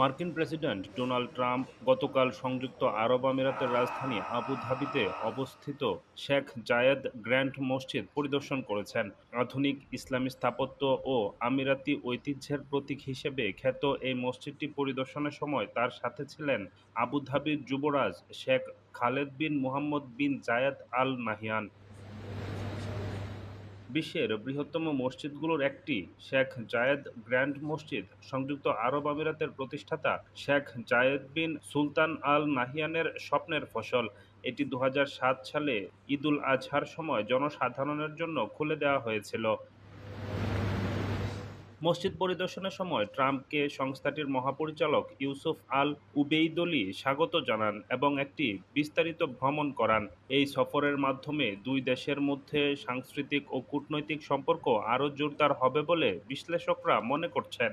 মার্কিন president Donald Trump গতকাল সংযুক্ত আরব আমিরাতের রাজধানী আবুধাবিতে অবস্থিত শেখ জায়েদ গ্র্যান্ড মসজিদ পরিদর্শন করেছেন। আধুনিক ইসলামী স্থাপত্য ও আমিরাতি ঐতিহ্যের প্রতীক হিসেবে খ্যাত এই মসজিদটি পরিদর্শনের সময় তার সাথে ছিলেন আবুধাবির যুবরাজ শেখ খালেদ বিন মুহাম্মদ বিন জায়েদ আল নাহিয়ান বিশ্বের বৃহত্তম মসজিদগুলোর একটি শেখ জায়েদ গ্র্যান্ড মসজিদ। সংযুক্ত আরব আমিরাতের প্রতিষ্ঠাতা শেখ জায়েদ বিন সুলতান আল নাহিয়ানের স্বপ্নের ফসল। এটি দু হাজার সাত সালে ঈদুল আজহার সময় জনসাধারণের জন্য খুলে দেওয়া হয়েছিল। মসজিদ পরিদর্শনের সময় ট্রাম্পকে সংস্থাটির মহাপরিচালক ইউসুফ আল উবেইদলি স্বাগত জানান এবং একটি বিস্তারিত ভ্রমণ করান। এই সফরের মাধ্যমে দুই দেশের মধ্যে সাংস্কৃতিক ও কূটনৈতিক সম্পর্ক আরও জোরদার হবে বলে বিশ্লেষকরা মনে করছেন।